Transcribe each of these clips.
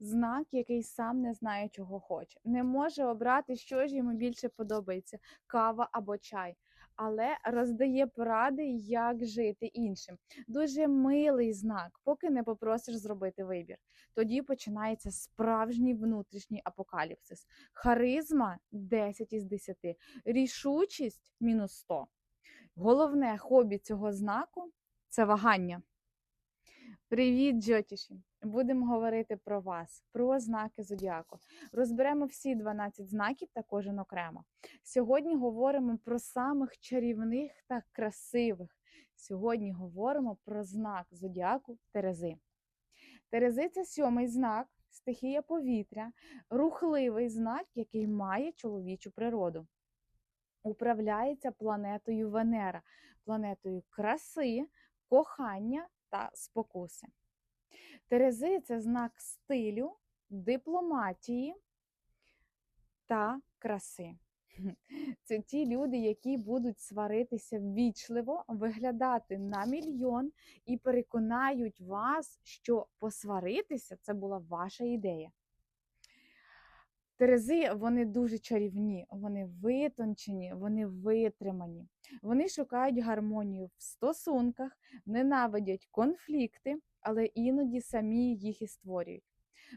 знак, який сам не знає, чого хоче. Не може обрати, що ж йому більше подобається: кава або чай. Але роздає поради, як жити іншим. Дуже милий знак, поки не попросиш зробити вибір. Тоді починається справжній внутрішній апокаліпсис. Харизма 10 із 10, рішучість мінус 100. Головне хобі цього знаку це вагання. Привіт, Джотіші! Будемо говорити про вас, про знаки зодіаку. Розберемо всі 12 знаків та кожен окремо. Сьогодні говоримо про самих чарівних та красивих. Сьогодні говоримо про знак зодіаку Терези. Терези це сьомий знак, стихія повітря, рухливий знак, який має чоловічу природу. Управляється планетою Венера, планетою краси, кохання та спокуси. Терези це знак стилю, дипломатії та краси. Це ті люди, які будуть сваритися ввічливо, виглядати на мільйон і переконають вас, що посваритися це була ваша ідея. Терези вони дуже чарівні, вони витончені, вони витримані. Вони шукають гармонію в стосунках, ненавидять конфлікти, але іноді самі їх і створюють.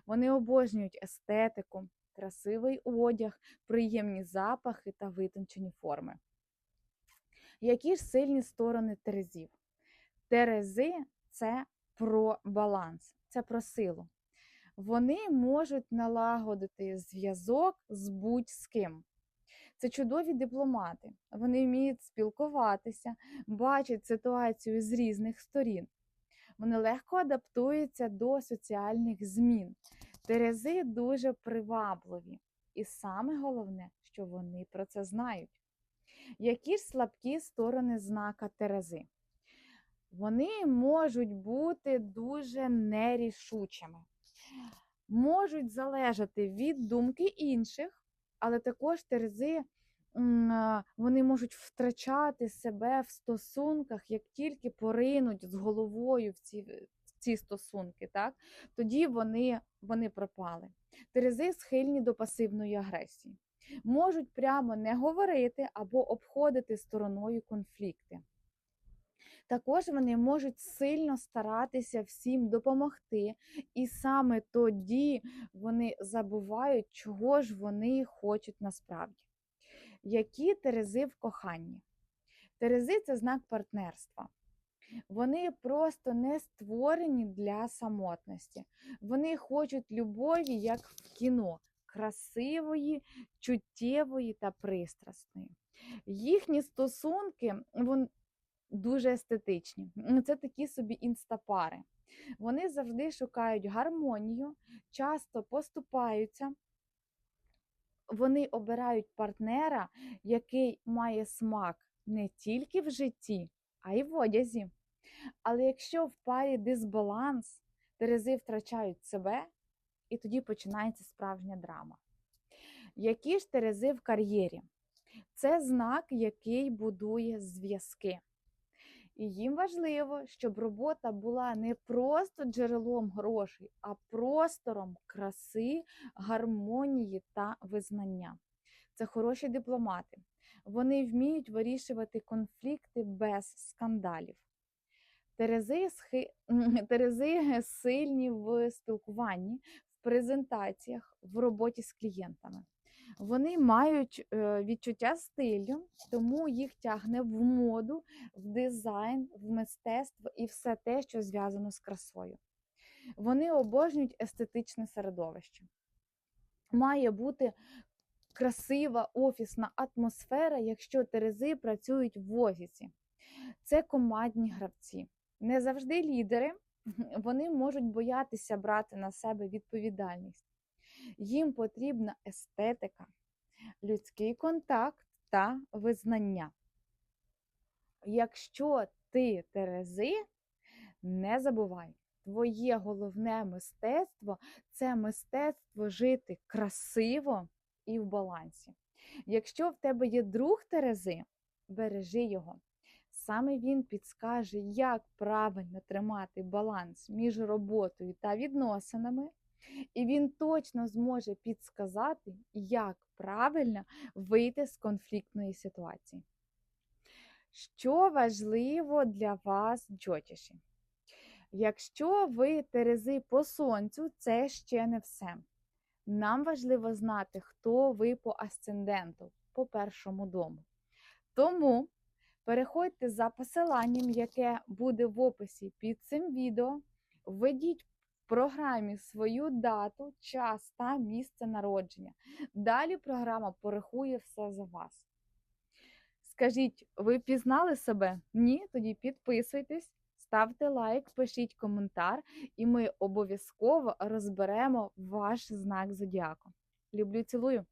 Вони обожнюють естетику, красивий одяг, приємні запахи та витончені форми. Які ж сильні сторони терезів? Терези це про баланс, це про силу. Вони можуть налагодити зв'язок з будь-з ким. Це чудові дипломати. Вони вміють спілкуватися, бачать ситуацію з різних сторін. Вони легко адаптуються до соціальних змін. Терези дуже привабливі. І саме головне, що вони про це знають. Які ж слабкі сторони знака Терези? Вони можуть бути дуже нерішучими, можуть залежати від думки інших, але також Терези вони можуть втрачати себе в стосунках, як тільки поринуть з головою в ці в ці стосунки, так? тоді вони, вони пропали. Терези схильні до пасивної агресії, можуть прямо не говорити або обходити стороною конфлікти. Також вони можуть сильно старатися всім допомогти, і саме тоді вони забувають, чого ж вони хочуть насправді. Які терези в коханні? Терези це знак партнерства. Вони просто не створені для самотності. Вони хочуть любові, як в кіно, красивої, чуттєвої та пристрасної. Їхні стосунки дуже естетичні. Це такі собі інстапари. Вони завжди шукають гармонію, часто поступаються. Вони обирають партнера, який має смак не тільки в житті, а й в одязі. Але якщо в парі дисбаланс, терези втрачають себе, і тоді починається справжня драма. Які ж терези в кар'єрі? Це знак, який будує зв'язки. І їм важливо, щоб робота була не просто джерелом грошей, а простором краси, гармонії та визнання. Це хороші дипломати. Вони вміють вирішувати конфлікти без скандалів. Терези, схи... Терези сильні в спілкуванні, в презентаціях, в роботі з клієнтами. Вони мають е, відчуття стилю, тому їх тягне в моду, в дизайн, в мистецтво і все те, що зв'язано з красою. Вони обожнюють естетичне середовище. Має бути красива офісна атмосфера, якщо терези працюють в офісі. Це командні гравці. Не завжди лідери, вони можуть боятися брати на себе відповідальність. Їм потрібна естетика, людський контакт та визнання. Якщо ти Терези, не забувай, твоє головне мистецтво це мистецтво жити красиво і в балансі. Якщо в тебе є друг Терези, бережи його. Саме він підскаже, як правильно тримати баланс між роботою та відносинами, І він точно зможе підсказати, як правильно вийти з конфліктної ситуації. Що важливо для вас, джотіші? Якщо ви терези по сонцю, це ще не все. Нам важливо знати, хто ви по асценденту, по першому дому. Тому переходьте за посиланням, яке буде в описі під цим відео. Введіть програмі свою дату, час та місце народження. Далі програма порахує все за вас. Скажіть, ви пізнали себе? Ні? Тоді підписуйтесь, ставте лайк, пишіть коментар, і ми обов'язково розберемо ваш знак зодіаку. Люблю, цілую!